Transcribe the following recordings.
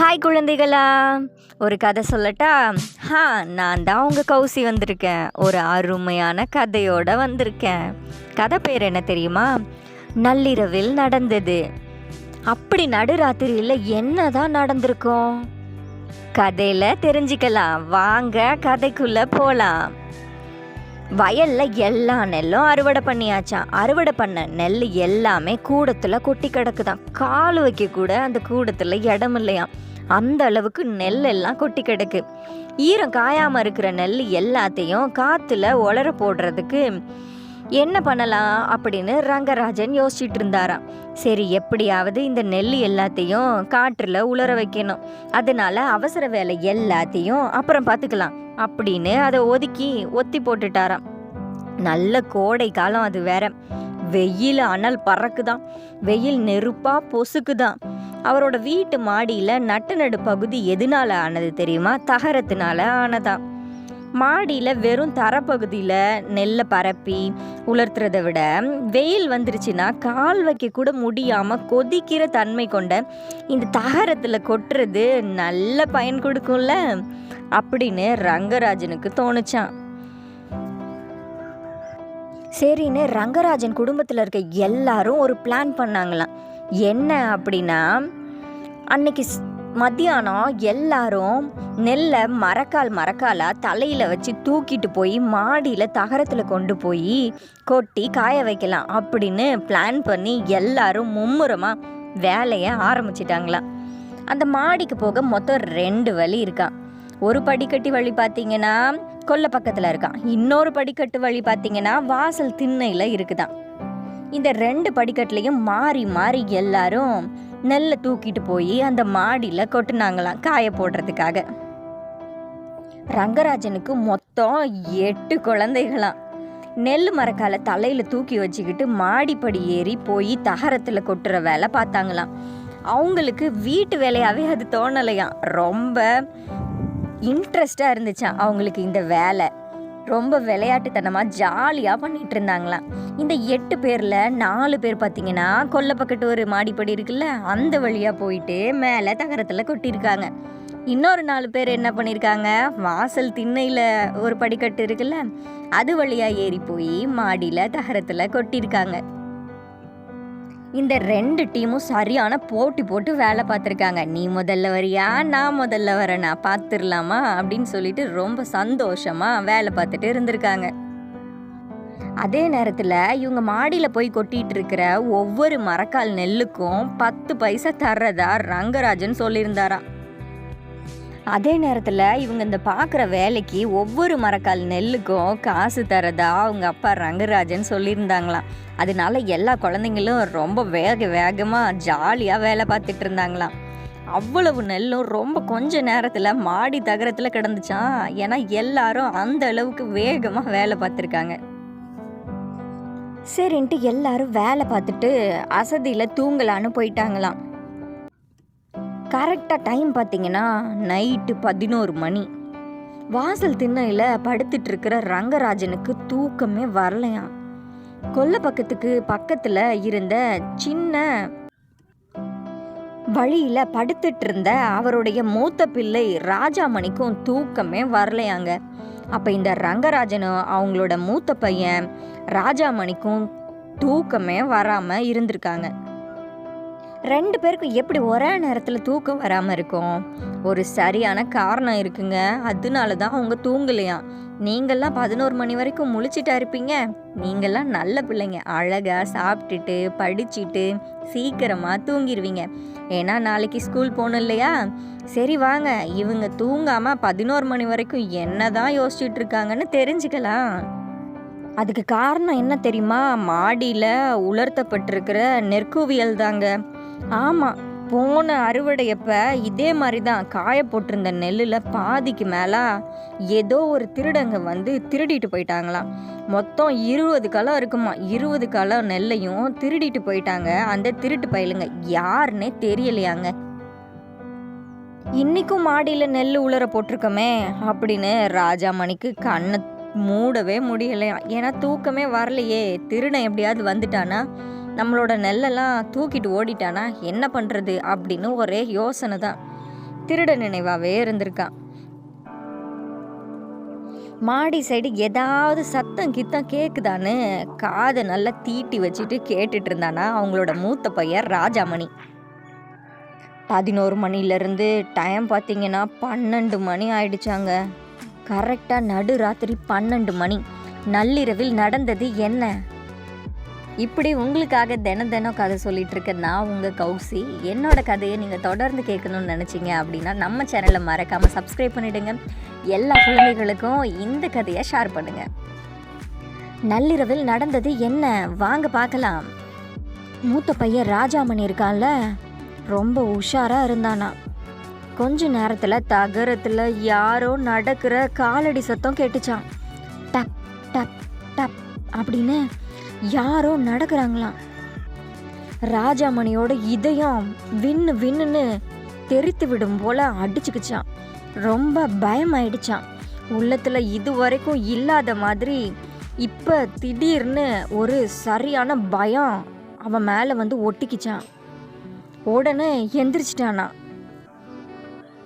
Hi குழந்தைகளா. ஒரு கதை சொல்லட்டா? ஹா நான் தான் உங்கள் கௌசி வந்திருக்கேன். ஒரு அருமையான கதையோடு வந்திருக்கேன். கதை பேர் என்ன தெரியுமா? நள்ளிரவில் நடந்தது. அப்படி நடுராத்திரியில் என்ன தான் நடந்திருக்கும்? கதையில் தெரிஞ்சுக்கலாம். வாங்க கதைக்குள்ளே போகலாம் வயலில் எல்லா நெல்லும் அறுவடை பண்ணியாச்சான் அறுவடை பண்ண நெல் எல்லாமே கூடத்தில் கொட்டி கிடக்குதான் கால் வைக்க கூட அந்த கூடத்தில் இடம் இல்லையாம் அந்த அளவுக்கு நெல் எல்லாம் கொட்டி கிடக்கு. ஈரம் காயாம இருக்கிற நெல் எல்லாத்தையும் காத்துல உலர போடுறதுக்கு என்ன பண்ணலாம் அப்படின்னு ரங்கராஜன் யோசிச்சுட்டு இருந்தாராம். சரி எப்படியாவது இந்த நெல் எல்லாத்தையும் காற்றுல உலர வைக்கணும். அதனால அவசர வேலை எல்லாத்தையும் அப்புறம் பார்த்துக்கலாம் அப்படின்னு அதை ஒதுக்கி ஒத்தி போட்டுட்டாராம். நல்ல கோடை காலம் அது வேற. வெயில் அனல் பறக்குதான். வெயில் நெருப்பாக பொசுக்குதான். அவரோட வீட்டு மாடியில் நட்டு நடு பகுதி எதனால ஆனது தெரியுமா? தகரத்தினால ஆனதாம் மாடியில் வெறும் தரப்பகுதியில் நெல்லை பரப்பி உலர்த்துறதை விட வெயில் வந்துருச்சுன்னா கால் வைக்க கூட முடியாமல் கொதிக்கிற தன்மை கொண்ட இந்த தகரத்தில் கொட்டுறது நல்ல பயன் கொடுக்கும்ல? அப்படின்னு ரங்கராஜனுக்கு தோணுச்சான் சரின்னு ரங்கராஜன் குடும்பத்தில் இருக்க எல்லாரும் ஒரு பிளான் பண்ணாங்களாம். என்ன அப்படின்னா அன்னைக்கு ஸ்- மத்தியானம் எல்லாரும் நெல்லை மரக்கால் மரக்காலாக தலையில் வச்சு தூக்கிட்டு போய் மாடியில் தகரத்தில் கொண்டு போய் கொட்டி காய வைக்கலாம் அப்படின்னு பிளான் பண்ணி எல்லாரும் மும்முரமாக வேலையை ஆரம்பிச்சிட்டாங்களாம். அந்த மாடிக்கு போக மொத்தம் ரெண்டு வழி இருக்கான் ஒரு படிக்கட்டி வழி பார்த்தீங்கன்னா கொல்லை பக்கத்தில் இருக்கான். இன்னொரு படிக்கட்டு வழி பார்த்தீங்கன்னா வாசல் திண்ணையில் இருக்குதான். இந்த ரெண்டு படிக்கட்டுலையும் மாறி மாறி எல்லாரும் நெல்லை தூக்கிட்டு போய் அந்த மாடியில் கொட்டுனாங்களாம் காய போடுறதுக்காக. ரங்கராஜனுக்கு மொத்தம் எட்டு குழந்தைகளாம். நெல் மரக்கால தலையில் தூக்கி வச்சுக்கிட்டு மாடிப்படி ஏறி போய் தகரத்தில் கொட்டுற வேலை பார்த்தாங்களாம். அவங்களுக்கு வீட்டு வேலையாகவே அது தோணலையாம். ரொம்ப இன்ட்ரெஸ்டாக இருந்துச்சா அவங்களுக்கு இந்த வேலை. ரொம்ப விளையாட்டுத்தனமாக ஜாலியாக பண்ணிட்டு இருந்தாங்களாம். இந்த எட்டு பேரில் நாலு பேர் பார்த்தீங்கன்னா கொல்லப்பக்கட்டு ஒரு மாடிப்படி இருக்குல்ல அந்த வழியாக போயிட்டு மேலே தகரத்தில் கொட்டியிருக்காங்க. இன்னொரு நாலு பேர் என்ன பண்ணியிருக்காங்க வாசல் திண்ணையில் ஒரு படிக்கட்டு இருக்குல்ல அது வழியாக ஏறி போய் மாடியில் தகரத்தில் கொட்டியிருக்காங்க. இந்த ரெண்டு டீமும் சரியான போட்டி போட்டு வேலை பார்த்துருக்காங்க. நீ முதல்ல வரியா? நான் முதல்ல வரேனா? பார்த்துடலாமா? அப்படின்னு சொல்லிட்டு ரொம்ப சந்தோஷமாக வேலை பார்த்துட்டு இருந்திருக்காங்க. அதே நேரத்தில் இவங்க மாடியில் போய் கொட்டிகிட்டு இருக்கிற ஒவ்வொரு மரக்கால் நெல்லுக்கும் பத்து பைசா தர்றதா ரங்கராஜன் சொல்லியிருந்தாராம். அதே நேரத்தில் இவங்க இந்த பார்க்குற வேலைக்கு ஒவ்வொரு மரக்கால் நெல்லுக்கும் காசு தரதா அவங்க அப்பா ரங்கராஜன் சொல்லியிருந்தாங்களாம். அதனால எல்லா குழந்தைங்களும் ரொம்ப வேக வேகமாக ஜாலியாக வேலை பார்த்துட்டு இருந்தாங்களாம். அவ்வளவு நெல்லும் ரொம்ப கொஞ்ச நேரத்தில் மாடி தகரத்தில் கிடந்துச்சான் ஏன்னா எல்லாரும் அந்த அளவுக்கு வேகமாக வேலை பார்த்துருக்காங்க. சரின்ட்டு எல்லாரும் வேலை பார்த்துட்டு அசதியில் தூங்கலான்னு போயிட்டாங்களாம். கரெக்டாக டைம் பார்த்தீங்கன்னா நைட்டு பதினோரு மணி. வாசல் திண்ணையில் படுத்துட்டு இருக்கிற ரங்கராஜனுக்கு தூக்கமே வரலையாம். கொல்லை பக்கத்துக்கு பக்கத்தில் இருந்த சின்ன வழியில் படுத்துட்டு இருந்த அவருடைய மூத்த பிள்ளை ராஜாமணிக்கும் தூக்கமே வரலையாங்க. அப்போ இந்த ரங்கராஜனும் அவங்களோட மூத்த பையன் ராஜாமணிக்கும் தூக்கமே வராமல் இருந்திருக்காங்க. ரெண்டு பேருக்கும் எப்படி ஒரே நேரத்தில் தூக்கம் வராமல் இருக்கும்? ஒரு சரியான காரணம் இருக்குங்க. அதனால தான் அவங்க தூங்கலையாம் நீங்கள்லாம் பதினோரு மணி வரைக்கும் முழிச்சிட்டா இருப்பீங்க. நீங்கள்லாம் நல்ல பிள்ளைங்க. அழகாக சாப்பிட்டுட்டு படிச்சுட்டு சீக்கிரமாக தூங்கிடுவீங்க ஏன்னா நாளைக்கு ஸ்கூல் போகணும் இல்லையா? சரி வாங்க. இவங்க தூங்காமல் பதினோரு மணி வரைக்கும் என்ன தான் யோசிச்சுட்டு இருக்காங்கன்னு தெரிஞ்சுக்கலாம். அதுக்கு காரணம் என்ன தெரியுமா? மாடியில் உலர்த்தப்பட்டிருக்கிற நெற்குவியல் தாங்க. ஆமாம் போன அறுவடையப்ப இதே மாதிரி தான் காய போட்டிருந்த நெல்லில் பாதிக்கு மேலே ஏதோ ஒரு திருடங்க வந்து திருடிட்டு போயிட்டாங்களாம். மொத்தம் இருபது களம் இருக்குமா இருபது களம் நெல்லையும் திருடிட்டு போயிட்டாங்க. அந்த திருட்டு பயிலுங்க யாருன்னே தெரியலையாங்க. இன்னைக்கும் மாடியில் நெல் உலர போட்டிருக்கோமே அப்படின்னு ராஜாமணிக்கு கண்ணை மூடவே முடியலையாம். ஏன்னா தூக்கமே வரலையே திருடன் எப்படியாவது வந்துட்டானா? நம்மளோட நெல்லெல்லாம் தூக்கிட்டு ஓடிட்டானா என்ன பண்ணுறது அப்படின்னு ஒரே யோசனை தான். திருட நினைவாகவே இருந்திருக்கான் மாடி சைடு ஏதாவது சத்தம் கித்தம் கேட்குதான்னு காதை நல்லா தீட்டி வச்சுட்டு கேட்டுட்டு இருந்தானா அவங்களோட மூத்த பையன் ராஜாமணி. பதினோரு மணிலேருந்து டைம் பார்த்தீங்கன்னா பன்னெண்டு மணி ஆயிடுச்சாங்க. கரெக்டாக நடு ராத்திரி பன்னெண்டு மணி. நள்ளிரவில் நடந்தது என்ன? இப்படி உங்களுக்காக தினம் தினம் கதை சொல்லிட்டு இருக்க நான் உங்கள் கௌசி. என்னோட கதையை நீங்கள் தொடர்ந்து கேட்கணும்னு நினச்சிங்க அப்படின்னா நம்ம சேனலை மறக்காமல் சப்ஸ்கிரைப் பண்ணிடுங்க. எல்லா குழந்தைகளுக்கும் இந்த கதையை ஷேர் பண்ணுங்க. நள்ளிரவில் நடந்தது என்ன? வாங்க பார்க்கலாம். மூத்த பையன் ராஜாமணி இருக்கான்ல? ரொம்ப உஷாராக இருந்தானா. கொஞ்ச நேரத்தில் தகரத்தில் யாரோ நடக்கிற காலடி சத்தம் கேட்டுச்சான் டப் டப் டப் அப்படின்னு யாரோ நடக்கிறாங்களாம். ராஜாமணியோட இதயம் விண்ணு விண்ணுன்னு தெரித்து விடும் போல அடிச்சுக்கிச்சான் ரொம்ப பயமாயிடுச்சான் உள்ளத்துல இது வரைக்கும் இல்லாத மாதிரி இப்ப திடீர்னு ஒரு சரியான பயம் அவன் மேல வந்து ஒட்டிக்கிச்சான் உடனே எந்திரிச்சிட்டானா.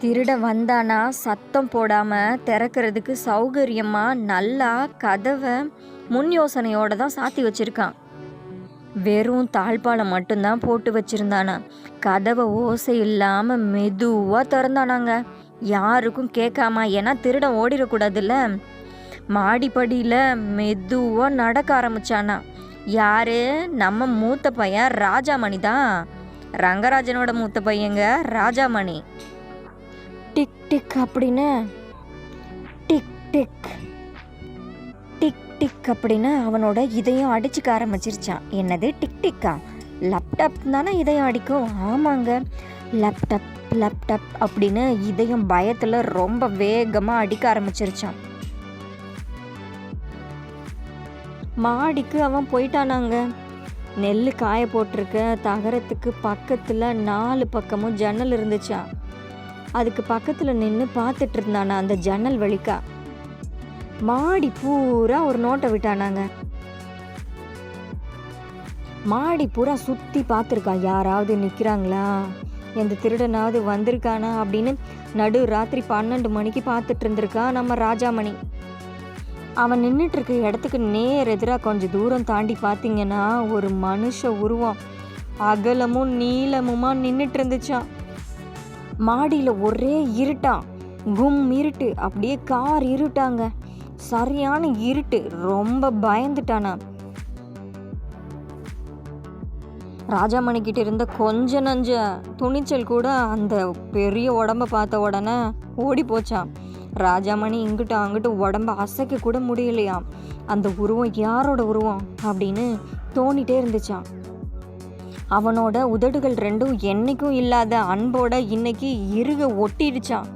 திருட வந்தானா சத்தம் போடாம திறக்கிறதுக்கு சௌகரியமா நல்லா கதவை முன் யோசனையோட தான் சாத்தி வச்சிருக்கான். வெறும் தாழ்பாலம் மட்டும்தான் போட்டு வச்சிருந்தானா. கதவை ஓசை இல்லாம மெதுவா திறந்தானாங்க. யாருக்கும் கேட்காம ஏன்னா திருடன் ஓடிடக்கூடாதுல்ல. மாடிப்படியில் மெதுவாக நடக்க ஆரம்பிச்சானா. யாரு? நம்ம மூத்த பையன் ராஜாமணி தான். ரங்கராஜனோட மூத்த பையங்க ராஜாமணி. டிக் டிக் அப்படின்னு. Tick tick. டிக் அப்படின்னு அவனோட இதயம் அடிச்சுக்க ஆரம்பிச்சிருச்சான். என்னது டிக் டிக்கா லேப்டாப் தானே இதயம் அடிக்கும்? ஆமாங்க. லேப்டாப் லேப்டாப் அப்படின்னு இதயம் பயத்தில் ரொம்ப வேகமாக அடிக்க ஆரம்பிச்சிருச்சான். மாடிக்கு அவன் போயிட்டானாங்க. நெல் காய போட்டிருக்க தகரத்துக்கு பக்கத்தில் நாலு பக்கமும் ஜன்னல் இருந்துச்சான் அதுக்கு பக்கத்தில் நின்று பார்த்துட்டு இருந்தானா அந்த ஜன்னல் வழிக்கா? மாடி பூரா ஒரு நோட்டை விட்டானாங்க. மாடி பூரா சுற்றி பார்த்துருக்கான் யாராவது நிற்கிறாங்களா எந்த திருடனாவது வந்திருக்கானா? அப்படின்னு நடு ராத்திரி பன்னெண்டு மணிக்கு பார்த்துட்டு இருந்திருக்கா நம்ம ராஜாமணி. அவன் நின்றுட்டு இருக்க இடத்துக்கு நேர் எதிராக கொஞ்சம் தூரம் தாண்டி பார்த்தீங்கன்னா ஒரு மனுஷ உருவம். அகலமும் நீளமுமா நின்றுட்டு இருந்துச்சான் மாடியில் ஒரே இருட்டான் கும் இருட்டு. அப்படியே கார் இருட்டாங்க. சரியான இருட்டு. ரொம்ப பயந்துட்டானா. ராஜாமணிக்கிட்ட இருந்த கொஞ்ச நஞ்ச துணிச்சல் கூட அந்த பெரிய உடம்ப பார்த்த உடனே ஓடி போச்சான் ராஜாமணி இங்கிட்ட அங்கிட்டு உடம்ப அசைக்க கூட முடியலையாம் அந்த உருவம் யாரோட உருவம் அப்படின்னு தோணிட்டே இருந்துச்சான் அவனோட உதடுகள் ரெண்டும் என்றைக்கும் இல்லாத அன்போட இன்னைக்கு இறுக ஒட்டிடுச்சான்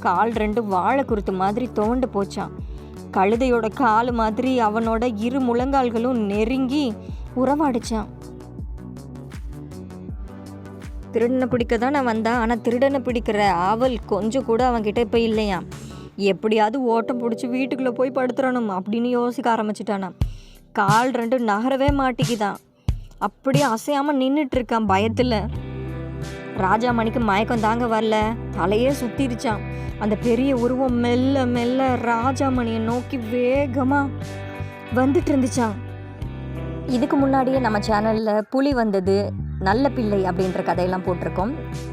கால் ரெண்டு வாழை குருத்து மாதிரி தோண்டு போச்சான் கழுதையோட கால் மாதிரி அவனோட இரு முழங்கால்களும் நெருங்கி உறவாடிச்சான். திருடனை பிடிக்க தான் நான் வந்தேன். ஆனால் திருடனை பிடிக்கிற ஆவல் கொஞ்சம் கூட அவன்கிட்ட இப்போ இல்லையாம். எப்படியாவது ஓட்டம் பிடிச்சி வீட்டுக்குள்ளே போய் படுத்துறணும் அப்படின்னு யோசிக்க ஆரம்பிச்சிட்டானா. கால் ரெண்டு நகரவே மாட்டிக்குதான். அப்படியே அசையாமல் நின்றுட்டு இருக்கான் பயத்தில். ராஜாமணிக்கு மயக்கம் தாங்க வரல. தலையே சுத்திருச்சான் அந்த பெரிய உருவம் மெல்ல மெல்ல ராஜாமணியை நோக்கி வேகமாக வந்துட்டு இருந்துச்சான் இதுக்கு முன்னாடியே நம்ம சேனலில் புலி வந்தது நல்ல பிள்ளை அப்படின்ற கதையெல்லாம் போட்டிருக்கோம்.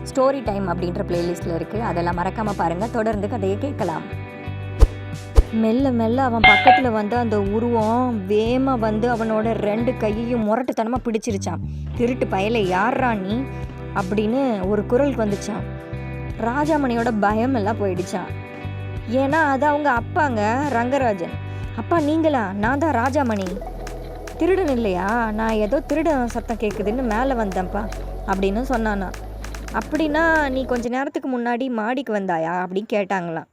ஸ்டோரி டைம் அப்படின்ற பிளேலிஸ்ட்டில் இருக்குது அதெல்லாம் மறக்காமல் பாருங்கள் தொடர்ந்து கதையை கேட்கலாம். மெல்ல மெல்ல அவன் பக்கத்தில் வந்து அந்த உருவம் வேமா வந்து அவனோட ரெண்டு கையையும் முரட்டுத்தனமாக பிடிச்சிருச்சான் திருட்டு பயலை யார்ரா நீ? அப்படின்னு ஒரு குரல் வந்துச்சான் ராஜாமணியோட பயம் எல்லாம் போயிடுச்சான் ஏன்னா அது அவங்க அப்பாங்க ரங்கராஜன். அப்பா நீங்களா? நான் தான் ராஜாமணி. திருடன் இல்லையா? நான் ஏதோ திருடன் சத்தம் கேட்குதுன்னு மேலே வந்தேன்ப்பா அப்படின்னு சொன்னானா அப்படின்னா நீ கொஞ்ச நேரத்துக்கு முன்னாடி மாடிக்கு வந்தாயா? அப்படின்னு கேட்டாங்களாம்.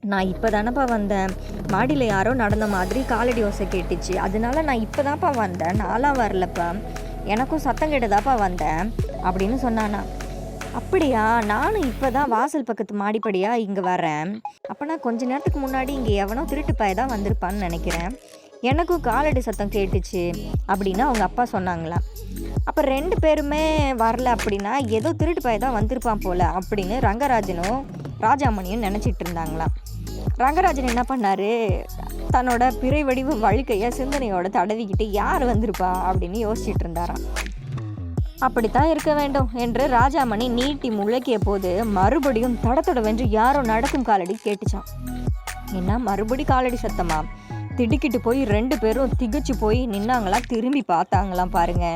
நான் இப்போ தானப்பா வந்தேன். மாடியில் யாரோ நடந்த மாதிரி காலடி ஓசை கேட்டுச்சு. அதனால நான் இப்போ தான்ப்பா வந்தேன். நான்லாம் வரலப்பா. எனக்கும் சத்தம் கேட்டதாப்பா வந்தேன் அப்படின்னு சொன்னானா. அப்படியா நானும் இப்போ தான் வாசல் பக்கத்து மாடிப்படியாக இங்கே வரேன் அப்போனா கொஞ்ச நேரத்துக்கு முன்னாடி இங்கே எவனோ திருட்டு பாய தான் வந்திருப்பான்னு நினைக்கிறேன். எனக்கும் காலடி சத்தம் கேட்டுச்சு அப்படின்னு அவங்க அப்பா சொன்னாங்களாம். அப்போ ரெண்டு பேருமே வரல அப்படின்னா ஏதோ திருட்டு பாய தான் வந்திருப்பான் போல அப்படின்னு ரங்கராஜனும் ராஜாமணியும் நினச்சிட்டு இருந்தாங்களாம். ரங்கராஜன் என்ன பண்ணாரு? தன்னோட பிறை வடிவு வழுக்கையை சிந்தனையோட தடவிக்கிட்டு யார் வந்திருப்பா அப்படின்னு யோசிச்சுட்டு இருந்தாராம். அப்படித்தான் இருக்க வேண்டும் என்று ராஜாமணி நீட்டி முழக்கிய போது மறுபடியும் தடத்தொடவென்று யாரோ நடக்கும் காலடி கேட்டுச்சான் என்ன மறுபடி காலடி சத்தமா? திடுக்கிட்டு போய் ரெண்டு பேரும் திகச்சு போய் நின்னாங்களாம் திரும்பி பார்த்தாங்களாம் பாருங்க.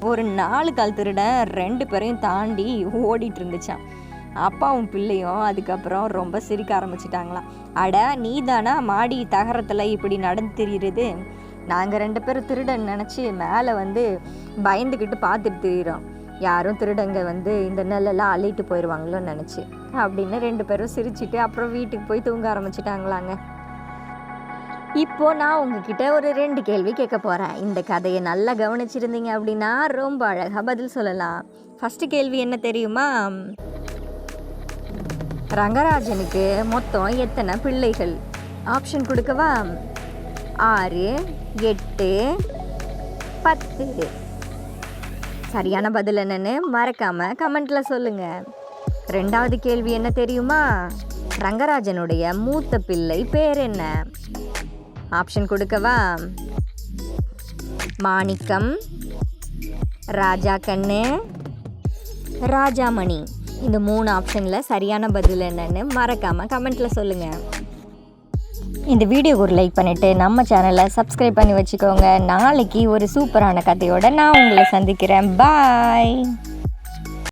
ஒரு நாலு கால் திருடன் ரெண்டு பேரையும் தாண்டி ஓடிட்டு இருந்துச்சான் அப்பாவும் பிள்ளையும் அதுக்கப்புறம் ரொம்ப சிரிக்க ஆரம்பிச்சிட்டாங்களாம். அட நீ தானா மாடி தகரத்தில் இப்படி நடந்து தெரியுறது? நாங்கள் ரெண்டு பேரும் திருடன் நினச்சி மேலே வந்து பயந்துக்கிட்டு பார்த்துட்டு திரியிறோம். யாரும் திருடங்க வந்து இந்த நெல்லெல்லாம் அள்ளிட்டு போயிடுவாங்களோன்னு நினச்சி. அப்படின்னு ரெண்டு பேரும் சிரிச்சிட்டு அப்புறம் வீட்டுக்கு போய் தூங்க ஆரம்பிச்சிட்டாங்களாங்க. இப்போது நான் உங்ககிட்ட ஒரு ரெண்டு கேள்வி கேட்க போகிறேன் இந்த கதையை நல்லா கவனிச்சிருந்தீங்க அப்படின்னா ரொம்ப அழகாக பதில் சொல்லலாம். ஃபஸ்ட்டு கேள்வி என்ன தெரியுமா? ரங்கராஜனுக்கு மொத்தம் எத்தனை பிள்ளைகள்? ஆப்ஷன் கொடுக்கவா? ஆறு எட்டு பத்து. சரியான பதில் என்னன்னு மறக்காம கமெண்ட்ல சொல்லுங்க. ரெண்டாவது கேள்வி என்ன தெரியுமா? ரங்கராஜனுடைய மூத்த பிள்ளை பேர் என்ன? ஆப்ஷன் கொடுக்கவா? மாணிக்கம் ராஜா கண்ணு ராஜாமணி. இந்த மூணு ஆப்ஷனில் சரியான பதில் என்னென்னு மறக்காமல் கமெண்ட்டில் சொல்லுங்கள் இந்த வீடியோக்கு ஒரு லைக் பண்ணிவிட்டு நம்ம சேனலை சப்ஸ்கிரைப் பண்ணி வச்சுக்கோங்க. நாளைக்கு ஒரு சூப்பரான கதையோடு நான் உங்களை சந்திக்கிறேன். பாய்